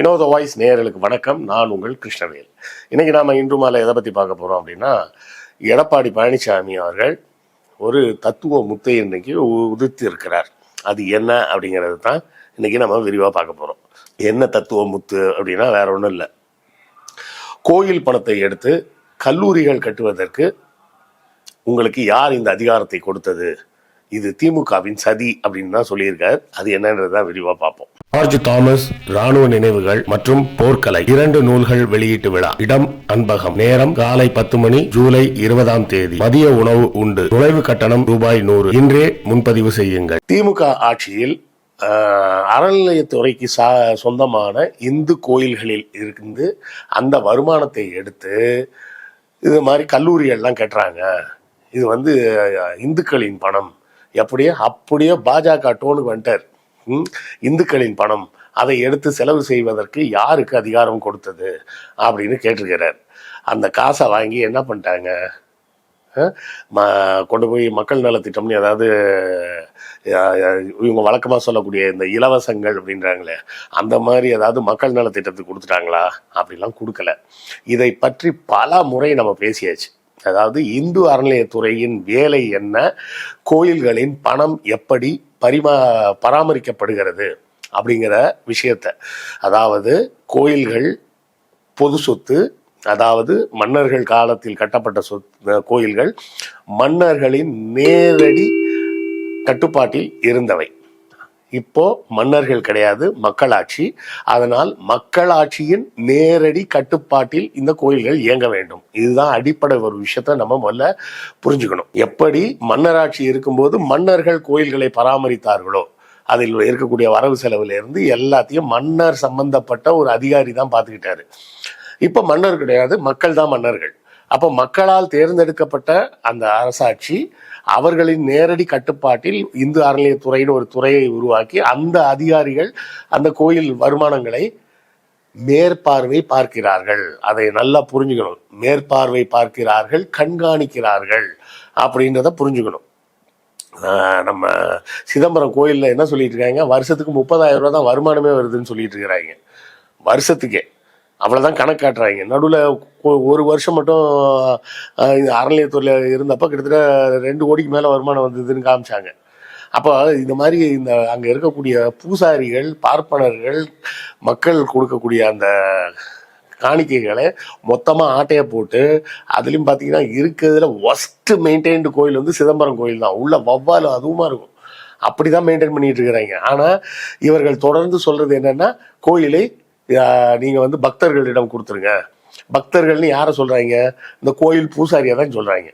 வினோத வாய்ஸ் நேயர்களுக்கு வணக்கம். நான் உங்கள் கிருஷ்ணவேல். இன்னைக்கு நாம இன்று மாலை எதை பத்தி பார்க்க போறோம் அப்படின்னா எடப்பாடி பழனிசாமி அவர்கள் ஒரு தத்துவ முத்தை இன்னைக்கு உதித்து இருக்கிறார் அது என்ன அப்படிங்கிறது தான் இன்னைக்கு நம்ம விரிவாக பார்க்க போறோம். என்ன தத்துவ முத்து அப்படின்னா வேற ஒன்றும் இல்லை. கோயில் பணத்தை எடுத்து கல்லூரிகள் கட்டுவதற்கு உங்களுக்கு யார் இந்த அதிகாரத்தை கொடுத்தது? இது திமுகவின் சதி அப்படின்னு தான் சொல்லியிருக்கார். அது என்னன்றது தான் விரிவாக பார்ப்போம். ஜார்ஜ் தாமஸ் ராணுவ நினைவுகள் மற்றும் போர்க்கலை இரண்டு நூல்கள் வெளியீட்டு விழா. இடம் அன்பகம். நேரம் காலை பத்து மணி ஜூலை இருபதாம் தேதி. மதிய உணவு உண்டு. நுழைவு கட்டணம் ரூபாய் நூறு. இன்றே முன்பதிவு செய்யுங்கள். திமுக ஆட்சியில் ஆஹ், அறநிலையத்துறைக்கு சா சொந்தமான இந்து கோயில்களில் இருந்து அந்த வருமானத்தை எடுத்து இது மாதிரி கல்லூரிகள்லாம் கட்டுறாங்க. இது வந்து இந்துக்களின் பணம். எப்படியே அப்படியே பாஜக டோனுக்கு வந்துட்டார். இந்துக்களின் பணம். அதை எடுத்து செலவு செய்வதற்கு யாருக்கு அதிகாரம் கொடுத்தது? அப்படின்னு கேட்டிருக்கிறார். அந்த காசை வாங்கி என்ன பண்ணிட்டாங்க? ம- கொண்டு போய் மக்கள் நலத்திட்டம்னு ஏதாவது இவங்க வழக்கமாக சொல்லக்கூடிய இந்த இலவசங்கள் அப்படின்றாங்களே அந்த மாதிரி ஏதாவது மக்கள் நலத்திட்டத்துக்கு கொடுத்துட்டாங்களா? அப்படிலாம் கொடுக்கல. இதை பற்றி பல முறை நம்ம பேசியாச்சு. அதாவது இந்து அறநிலையத்துறையின் வேலை என்ன? கோயில்களின் பணம் எப்படி பரிமா பராமரிக்கப்படுகிறது அப்படிங்கிற விஷயத்த. அதாவது கோயில்கள் பொது சொத்து அதாவது மன்னர்கள் காலத்தில் கட்டப்பட்ட சொத் கோயில்கள் மன்னர்களின் நேரடி கட்டுப்பாட்டில் இருந்தவை. இப்போ மன்னர்கள் கிடையாது மக்களாட்சி. அதனால் மக்களாட்சியின் நேரடி கட்டுப்பாட்டில் இந்த கோயில்கள் இயங்க வேண்டும். இதுதான் அடிப்படை ஒரு விஷயத்த நம்ம முதல்ல புரிஞ்சுக்கணும். எப்படி மன்னராட்சி இருக்கும்போது மன்னர்கள் கோயில்களை பராமரித்தார்களோ அதில் இருக்கக்கூடிய வரவு செலவுல இருந்து எல்லாத்தையும் மன்னர் சம்பந்தப்பட்ட ஒரு அதிகாரி தான் பார்த்துக்கிட்டாரு. இப்போ மன்னர் கிடையாது மக்கள் தான் மன்னர்கள். அப்போ மக்களால் தேர்ந்தெடுக்கப்பட்ட அந்த அரசாட்சி அவர்களின் நேரடி கட்டுப்பாட்டில் இந்து அறநிலையத்துறைன்னு ஒரு துறையை உருவாக்கி அந்த அதிகாரிகள் அந்த கோயில் வருமானங்களை மேற்பார்வை பார்க்கிறார்கள். அதை நல்லா புரிஞ்சுக்கணும். மேற்பார்வை பார்க்கிறார்கள் கண்காணிக்கிறார்கள் அப்படின்றத புரிஞ்சுக்கணும். ஆஹ் நம்ம சிதம்பரம் கோயிலில் என்ன சொல்லிட்டு இருக்காங்க? வருஷத்துக்கு முப்பதாயிரம் ரூபா தான் வருமானமே வருதுன்னு சொல்லிட்டு இருக்கிறாங்க. வருஷத்துக்கே. அவ்வளோதான் கணக்கு காட்டுறாங்க. நடுவில் ஒரு வருஷம் மட்டும் இந்த அறநிலையத்துறையில் இருந்தப்போ கிட்டத்தட்ட ரெண்டு கோடிக்கு மேலே வருமானம் வந்ததுன்னு காமிச்சாங்க. அப்போ இந்த மாதிரி இந்த அங்கே இருக்கக்கூடிய பூசாரிகள் பார்ப்பனர்கள் மக்கள் கொடுக்கக்கூடிய அந்த காணிக்கைகளை மொத்தமாக ஆட்டையை போட்டு அதுலேயும் பார்த்தீங்கன்னா இருக்கிறதுல ஒஸ்ட்டு மெயின்டைன்டு கோயில் வந்து சிதம்பரம் கோயில் தான். உள்ள வவ்வால் அதுவுமா இருக்கும். அப்படி தான் மெயின்டைன் பண்ணிட்டு இருக்கிறாங்க. ஆனால் இவர்கள் தொடர்ந்து சொல்றது என்னன்னா கோயிலை நீங்கள் வந்து பக்தர்களிடம் கொடுத்துருங்க. பக்தர்கள்னு யாரை சொல்கிறாங்க இந்த கோயில் பூசாரியை தான் சொல்கிறாங்க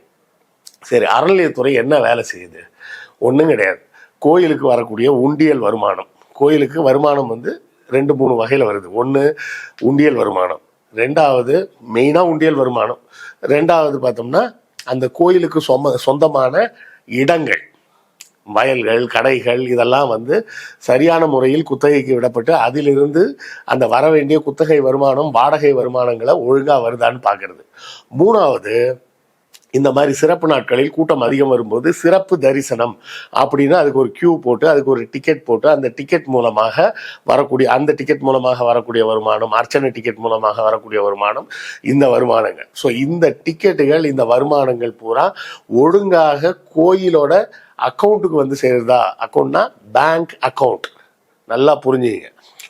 சரி அறநிலையத்துறை என்ன வேலை செய்யுது? ஒன்றும் கிடையாது. கோயிலுக்கு வரக்கூடிய உண்டியல் வருமானம். கோயிலுக்கு வருமானம் வந்து ரெண்டு மூணு வகையில் வருது. ஒன்று உண்டியல் வருமானம். ரெண்டாவது மெயினாக உண்டியல் வருமானம். ரெண்டாவது பார்த்தோம்னா அந்த கோயிலுக்கு சொந்த சொந்தமான இடங்கள். வயல்கள் கடைகள் இதெல்லாம் வந்து சரியான முறையில் குத்தகைக்கு விடப்பட்டு அதிலிருந்து அந்த வர வேண்டிய குத்தகை வருமானம் வாடகை வருமானங்களை ஒழுங்காக வருதான்னு பார்க்கறது. மூணாவது இந்த மாதிரி சிறப்பு நாட்களில் கூட்டம் அதிகம் வரும்போது சிறப்பு தரிசனம் அப்படின்னா அதுக்கு ஒரு கியூ போட்டு அதுக்கு ஒரு டிக்கெட் போட்டு அந்த டிக்கெட் மூலமாக வரக்கூடிய அந்த டிக்கெட் மூலமாக வரக்கூடிய வருமானம் அர்ச்சனை டிக்கெட் மூலமாக வரக்கூடிய வருமானம் இந்த வருமானங்கள். ஸோ இந்த டிக்கெட்டுகள் இந்த வருமானங்கள் பூரா ஒழுங்காக கோயிலோட அக்கௌண்ட்டுக்கு வந்து சேருதா? அக்கௌண்ட்னா பேங்க் அக்கௌண்ட் நல்லா புரிஞ்சுங்க.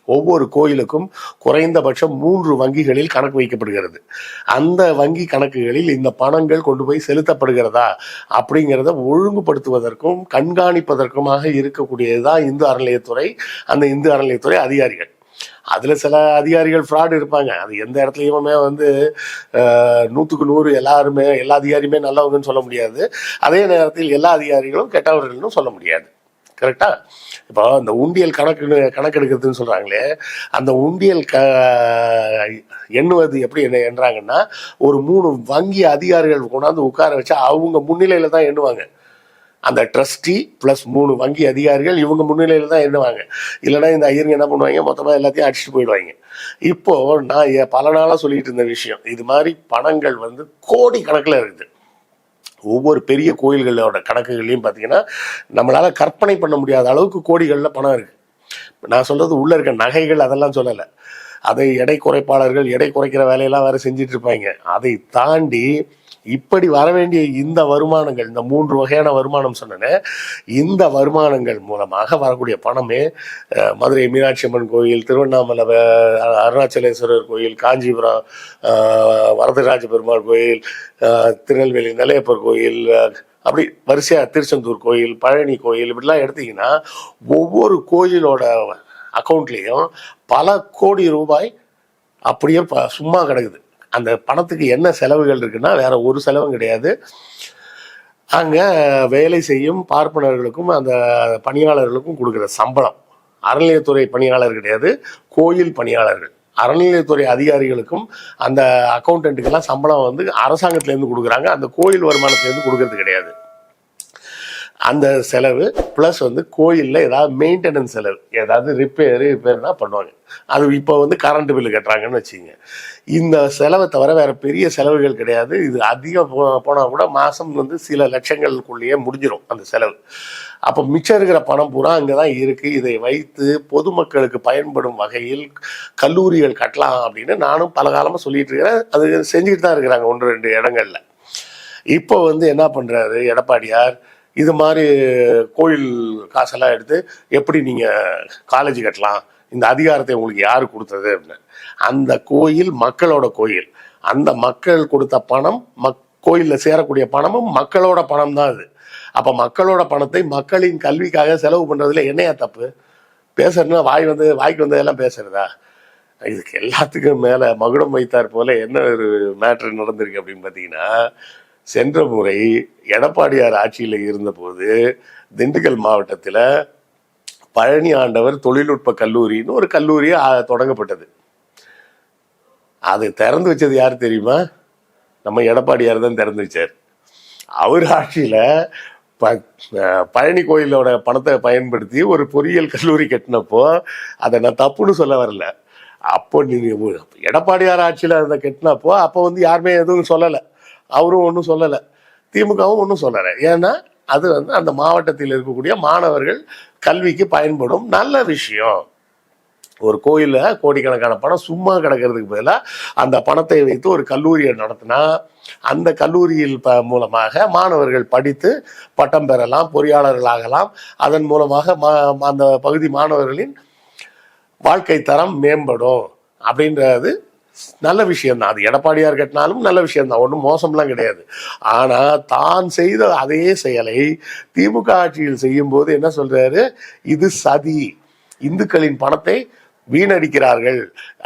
ஒவ்வொரு கோயிலுக்கும் குறைந்தபட்சம் மூன்று வங்கிகளில் கணக்கு வைக்கப்படுகிறது. அந்த வங்கி கணக்குகளில் இந்த பணங்கள் கொண்டு போய் செலுத்தப்படுகிறதா? அப்படிங்கிறத ஒழுங்குபடுத்துவதற்கும் கண்காணிப்பதற்குமாக இருக்கக்கூடியதுதான் இந்து அறநிலையத்துறை. அந்த இந்து அறநிலையத்துறை அதிகாரிகள். அதில் சில அதிகாரிகள் ஃப்ராடு இருப்பாங்க. அது எந்த இடத்துலையுமே வந்து நூற்றுக்கு நூறு எல்லாருமே எல்லா அதிகாரியுமே நல்லவங்கன்னு சொல்ல முடியாது. அதே நேரத்தில் எல்லா அதிகாரிகளும் கெட்டவர்கள்னு சொல்ல முடியாது. கரெக்டா இப்போ அந்த உண்டியல் கணக்கு கணக்கெடுக்கிறதுன்னு சொல்றாங்களே அந்த உண்டியல் க எண்ணுவது எப்படி என்ன எண்ணுறாங்கன்னா ஒரு மூணு வங்கி அதிகாரிகள் கொண்டாந்து உட்கார வச்சா அவங்க முன்னிலையில தான் எண்ணுவாங்க. அந்த ட்ரஸ்டி ப்ளஸ் மூணு வங்கி அதிகாரிகள் இவங்க முன்னிலையில் தான் எண்ணுவாங்க இல்லைன்னா இந்த ஐயருங்க என்ன பண்ணுவாங்க? மொத்தமாக எல்லாத்தையும் அடிச்சுட்டு போயிடுவாங்க. இப்போ நான் பல நாளாக சொல்லிட்டு இருந்த விஷயம் இது மாதிரி பணங்கள் வந்து கோடி கணக்கில் இருக்குது. ஒவ்வொரு பெரிய கோயில்களோட கணக்குகள்லையும் பார்த்தீங்கன்னா நம்மளால் கற்பனை பண்ண முடியாத அளவுக்கு கோடிகளில் பணம் இருக்குது நான் சொல்கிறது உள்ளே இருக்க நகைகள் அதெல்லாம் சொல்லலை. அதை எடை குறைப்பாளர்கள் எடை குறைக்கிற வேலையெல்லாம் வேறு செஞ்சிட்ருப்பாங்க அதை தாண்டி இப்படி வர வேண்டிய இந்த வருமானங்கள் இந்த மூன்று வகையான வருமானம் சொன்னேன் இந்த வருமானங்கள் மூலமாக வரக்கூடிய பணமே மதுரை மீனாட்சி அம்மன் கோயில் திருவண்ணாமலை அருணாச்சலேஸ்வரர் கோயில் காஞ்சிபுரம் வரதராஜ பெருமாள் கோயில் திருநெல்வேலி நிலையப்பர் கோயில் அப்படி வரிசையா திருச்செந்தூர் கோயில் பழனி கோயில் இப்படிலாம் எடுத்தீங்கன்னா ஒவ்வொரு கோயிலோட அக்கௌண்ட்லேயும் பல கோடி ரூபாய் அப்படியே ப- சும்மா கிடக்குது. அந்த பணத்துக்கு என்ன செலவுகள் இருக்குன்னா வேற ஒரு செலவும் கிடையாது. அங்கே வேலை செய்யும் பார்ப்பனர்களுக்கும் அந்த பணியாளர்களுக்கும் கொடுக்குற சம்பளம். அறநிலையத்துறை பணியாளர் கிடையாது கோயில் பணியாளர்கள். அறநிலையத்துறை அதிகாரிகளுக்கும் அந்த அக்கௌண்டன்ட்டுக்கெல்லாம் சம்பளம் வந்து அரசாங்கத்திலேருந்து கொடுக்குறாங்க. அந்த கோயில் வருமானத்துலேருந்து கொடுக்கறது கிடையாது. அந்த செலவு ப்ளஸ் வந்து கோயிலில் ஏதாவது மெயின்டெனன்ஸ் செலவு. ஏதாவது ரிப்பேர் ரிப்பேர்னா பண்ணுவாங்க. அது இப்போ வந்து கரண்ட் பில்லு கட்டுறாங்கன்னு வச்சுங்க இந்த செலவை தவிர வேற பெரிய செலவுகள் கிடையாது. இது அதிகம் போனால் கூட மாதம் வந்து சில லட்சங்களுக்குள்ளேயே முடிஞ்சிடும் அந்த செலவு. அப்போ மிச்சம் இருக்கிற பணம் பூரா அங்கே தான் இருக்குது இதை வைத்து பொதுமக்களுக்கு பயன்படும் வகையில் கல்லூரிகள் கட்டலாம் அப்படின்னு நானும் பல காலமாக சொல்லிட்டு இருக்கிறேன். அது செஞ்சுக்கிட்டு தான் இருக்கிறாங்க ஒன்று ரெண்டு இடங்கள்ல. இப்போ வந்து என்ன பண்ணுறாரு எடப்பாடியார் இது மாதிரி கோயில் காசெல்லாம் எடுத்து எப்படி நீங்கள் காலேஜ் கட்டலாம்? இந்த அதிகாரத்தை உங்களுக்கு யார் கொடுத்தது அப்படின்னு. அந்த கோயில் மக்களோட கோயில். அந்த மக்கள் கொடுத்த பணம் மக் கோயிலில் சேரக்கூடிய பணமும் மக்களோட பணம் தான் அது. அப்போ மக்களோட பணத்தை மக்களின் கல்விக்காக செலவு பண்ணுறதுல என்னையா தப்பு? பேசுறதுன்னா வாய் வந்து வாய்க்கு வந்ததெல்லாம் பேசுறதா? இதுக்கு எல்லாத்துக்கும் மேலே மகுடம் வைத்தார் போல என்ன ஒரு மேட்ரு நடந்திருக்கு அப்படின்னு பார்த்தீங்கன்னா சென்ற முறை எடப்பாடியார் ஆட்சியில் இருந்தபோது திண்டுக்கல் மாவட்டத்தில் பழனி ஆண்டவர் தொழில்நுட்ப கல்லூரின்னு ஒரு கல்லூரி தொடங்கப்பட்டது. அது திறந்து வச்சது யார் தெரியுமா? நம்ம எடப்பாடியார் தான் திறந்து வச்சார். அவர் ஆட்சியில் ப பழனி கோயிலோட பணத்தை பயன்படுத்தி ஒரு பொறியியல் கல்லூரி கட்டினப்போ அதை நான் தப்புன்னு சொல்ல வரல. அப்போ நீ எடப்பாடியார் ஆட்சியில் அதை கட்டினப்போ அப்போ வந்து யாருமே எதுவும் சொல்லலை. அவரும் ஒன்றும் சொல்லலை. திமுகவும் ஒன்றும் சொல்லலை. ஏன்னா அது வந்து அந்த மாவட்டத்தில் இருக்கக்கூடிய மாணவர்கள் கல்விக்கு பயன்படும் நல்ல விஷயம். ஒரு கோயிலில் கோடிக்கணக்கான பணம் சும்மா கிடக்கிறதுக்கு பதிலாக அந்த பணத்தை வைத்து ஒரு கல்லூரியை நடத்தினா அந்த கல்லூரியில் ப மூலமாக மாணவர்கள் படித்து பட்டம் பெறலாம் பொறியாளர்கள் ஆகலாம். அதன் மூலமாக மா அந்த பகுதி மாணவர்களின் வாழ்க்கை தரம் மேம்படும் அப்படின்றது நல்ல விஷயம்தான். அது எடப்பாடியார் கட்டினாலும் நல்ல விஷயம்தான். ஒன்றும் மோசம்லாம் கிடையாது. ஆனால் தான் செய்த அதே செயலை திமுக ஆட்சியில் செய்யும்போது என்ன சொல்றாரு? இது சதி. இந்துக்களின் பணத்தை வீணடிக்கிறார்கள்.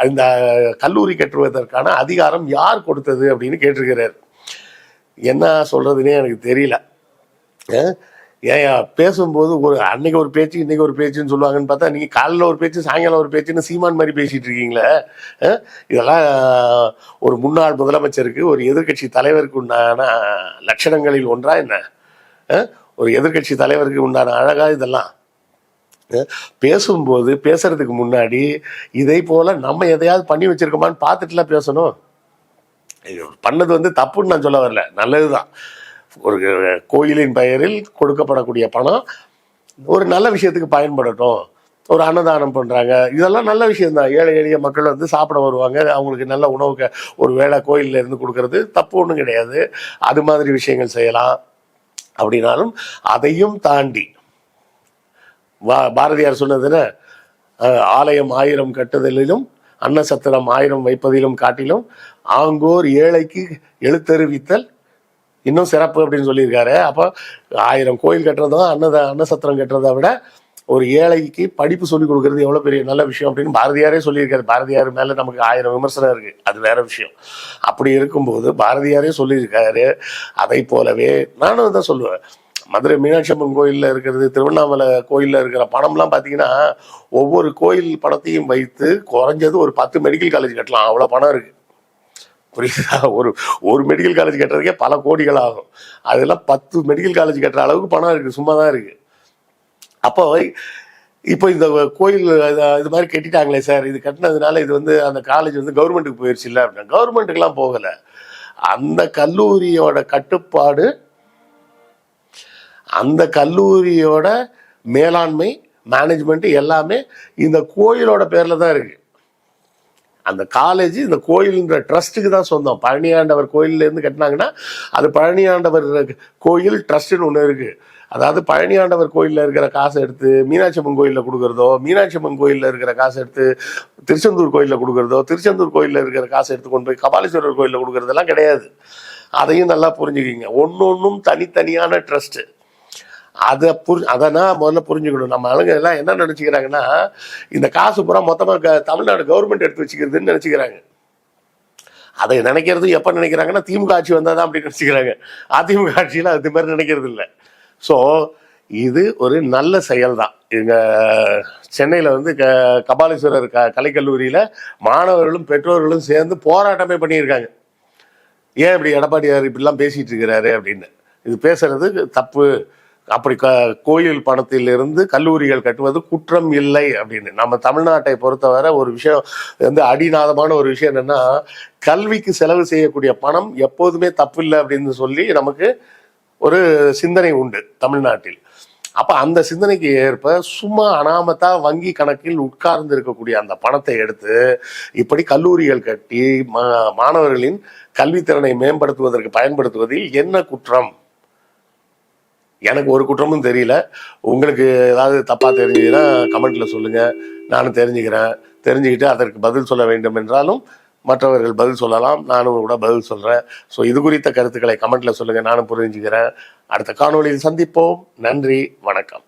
இந்த கல்லூரி கட்டுவதற்கான அதிகாரம் யார் கொடுத்தது அப்படின்னு கேட்டிருக்கிறார். என்ன சொல்றதுன்னே எனக்கு தெரியல. ஏன் பேசும்போது ஒரு அன்னைக்கு ஒரு பேச்சு இன்னைக்கு ஒரு பேச்சுன்னு சொல்லுவாங்கன்னு பார்த்தா நீங்க காலையில் ஒரு பேச்சு சாயங்காலம் ஒரு பேச்சுன்னு சீமான் மாதிரி பேசிட்டு இருக்கீங்களே இதெல்லாம் ஒரு முன்னாள் முதலமைச்சருக்கு ஒரு எதிர்க்கட்சி தலைவருக்கு உண்டான லட்சணங்களில் ஒன்றா என்ன? ஒரு எதிர்க்கட்சி தலைவருக்கு உண்டான அழகா இதெல்லாம் பேசும்போது பேசுறதுக்கு முன்னாடி இதை போல நம்ம எதையாவது பண்ணி வச்சிருக்கோமான்னு பார்த்துட்டுலாம் பேசணும். பண்ணது வந்து தப்புன்னு நான் சொல்ல வரல. நல்லதுதான். ஒரு கோயிலின் பெயரில் கொடுக்கப்படக்கூடிய பணம் ஒரு நல்ல விஷயத்துக்கு பயன்படட்டும். ஒரு அன்னதானம் பண்ணுறாங்க இதெல்லாம் நல்ல விஷயம்தான். ஏழை எளிய மக்கள் வந்து சாப்பிட வருவாங்க. அவங்களுக்கு நல்ல உணவு ஒரு வேளை கோயிலில் இருந்து கொடுக்கறது தப்பு ஒன்றும் கிடையாது. அது மாதிரி விஷயங்கள் செய்யலாம். அப்படின்னாலும் அதையும் தாண்டி வா பாரதியார் சொன்னதுன்னு ஆலயம் ஆயிரம் கட்டுதலிலும் அன்னசத்திரம் ஆயிரம் வைப்பதிலும் காட்டிலும் ஆங்கோர் ஏழைக்கு எழுத்தறிவித்தல் இன்னும் சிறப்பு அப்படின்னு சொல்லியிருக்காரு. அப்போ ஆயிரம் கோயில் கட்டுறதும் அன்னத அன்னசத்திரம் கட்டுறதை விட ஒரு ஏழைக்கு படிப்பு சொல்லி கொடுக்கறது எவ்வளோ பெரிய நல்ல விஷயம் அப்படின்னு பாரதியாரே சொல்லியிருக்காரு. பாரதியார் மேலே நமக்கு ஆயிரம் விமர்சனம் இருக்குது அது வேற விஷயம். அப்படி இருக்கும்போது பாரதியாரே சொல்லியிருக்காரு. அதை போலவே நானும் தான் சொல்லுவேன். மதுரை மீனாட்சி அம்மன் கோயிலில் இருக்கிறது திருவண்ணாமலை கோயிலில் இருக்கிற பணம்லாம் பார்த்தீங்கன்னா ஒவ்வொரு கோயில் பணத்தையும் வைத்து குறைஞ்சது ஒரு பத்து மெடிக்கல் காலேஜ் கட்டலாம். அவ்வளோ பணம் இருக்குது புரியுதா? ஒரு ஒரு மெடிக்கல் காலேஜ் கட்டுறதுக்கே பல கோடிகள் ஆகும் அதெல்லாம் பத்து மெடிக்கல் காலேஜ் கட்டுற அளவுக்கு பணம் இருக்குது சும்மா தான் இருக்குது அப்போ இப்போ இந்த கோயில் இது- மாதிரி கட்டிட்டாங்களே சார் இது கட்டினதுனால இது வந்து அந்த காலேஜ் வந்து கவர்மெண்ட்டுக்கு போயிடுச்சு இல்லை அப்படின்னா கவர்மெண்ட்டுக்கெலாம் போகலை. அந்த கல்லூரியோட கட்டுப்பாடு அந்த கல்லூரியோட மேலாண்மை மேனேஜ்மெண்ட்டு எல்லாமே இந்த கோயிலோட பேரில் தான் இருக்குது அந்த காலேஜ் இந்த கோயிலுன்ற ட்ரஸ்ட்டுக்கு தான் சொந்தம். பழனியாண்டவர் கோயிலேருந்து கட்டினாங்கன்னா அது பழனியாண்டவர் கோயில் ட்ரஸ்ட்டுன்னு ஒன்று இருக்குது அதாவது பழனியாண்டவர் கோயிலில் இருக்கிற காசை எடுத்து மீனாட்சி அம்மன் கோயிலில் கொடுக்குறதோ மீனாட்சி அம்மன் கோயிலில் இருக்கிற காசை எடுத்து திருச்செந்தூர் கோயிலில் கொடுக்குறதோ திருச்செந்தூர் கோயிலில் இருக்கிற காசை எடுத்து கொண்டு போய் கபாலீஸ்வரர் கோயிலில் கொடுக்குறதெல்லாம் கிடையாது. அதையும் நல்லா புரிஞ்சுக்கிங்க. ஒன்று ஒன்றும் தனித்தனியான ட்ரஸ்ட்டு அதை புரி அதை நான் முதல்ல புரிஞ்சுக்கணும். நம்ம ஆளுங்க எல்லாம் என்ன நினச்சிக்கிறாங்கன்னா இந்த காசு பூரா மொத்தமாக தமிழ்நாடு கவர்மெண்ட் எடுத்து வச்சுக்கிறதுன்னு நினச்சிக்கிறாங்க. அதை நினைக்கிறது எப்போ நினைக்கிறாங்கன்னா திமுக ஆட்சி வந்தால் தான் அப்படி நினச்சிக்கிறாங்க. அதிமுக ஆட்சியில் அது மாதிரி நினைக்கிறது இல்லை. ஸோ இது ஒரு நல்ல செயல் தான் எங்கள் சென்னையில் வந்து க கபாலீஸ்வரர் க கலைக்கல்லூரியில் மாணவர்களும் பெற்றோர்களும் சேர்ந்து போராட்டமே பண்ணியிருக்காங்க. ஏன் இப்படி எடப்பாடியார் இப்படிலாம் பேசிகிட்டு இருக்கிறாரு அப்படின்னு. இது பேசுறது தப்பு. அப்படி க கோயில் பணத்திலிருந்து கல்லூரிகள் கட்டுவது குற்றம் இல்லை அப்படின்னு. நம்ம தமிழ்நாட்டை பொறுத்தவரை ஒரு விஷயம் வந்து அடிநாதமான ஒரு விஷயம் என்னன்னா கல்விக்கு செலவு செய்யக்கூடிய பணம் எப்போதுமே தப்பு இல்லை அப்படின்னு சொல்லி நமக்கு ஒரு சிந்தனை உண்டு தமிழ்நாட்டில். அப்ப அந்த சிந்தனைக்கு ஏற்ப சும்மா அனாமத்தா வங்கி கணக்கில் உட்கார்ந்து இருக்கக்கூடிய அந்த பணத்தை எடுத்து இப்படி கல்லூரிகள் கட்டி மா- மாணவர்களின் கல்வித்திறனை மேம்படுத்துவதற்கு பயன்படுத்துவதில் என்ன குற்றம்? எனக்கு ஒரு குற்றமும் தெரியல. உங்களுக்கு ஏதாவது தப்பாக தெரிஞ்சதுன்னா கமெண்ட்ல சொல்லுங்க. நானும் தெரிஞ்சுக்கிறேன். தெரிஞ்சுக்கிட்டு அதற்கு பதில் சொல்ல வேண்டும் என்றாலும் மற்றவர்கள் பதில் சொல்லலாம். நானும் கூட பதில் சொல்கிறேன் ஸோ இது குறித்த கருத்துக்களை கமெண்ட்ல சொல்லுங்க. நானும் புரிஞ்சுக்கிறேன். அடுத்த காணொலியில் சந்திப்போம். நன்றி. வணக்கம்.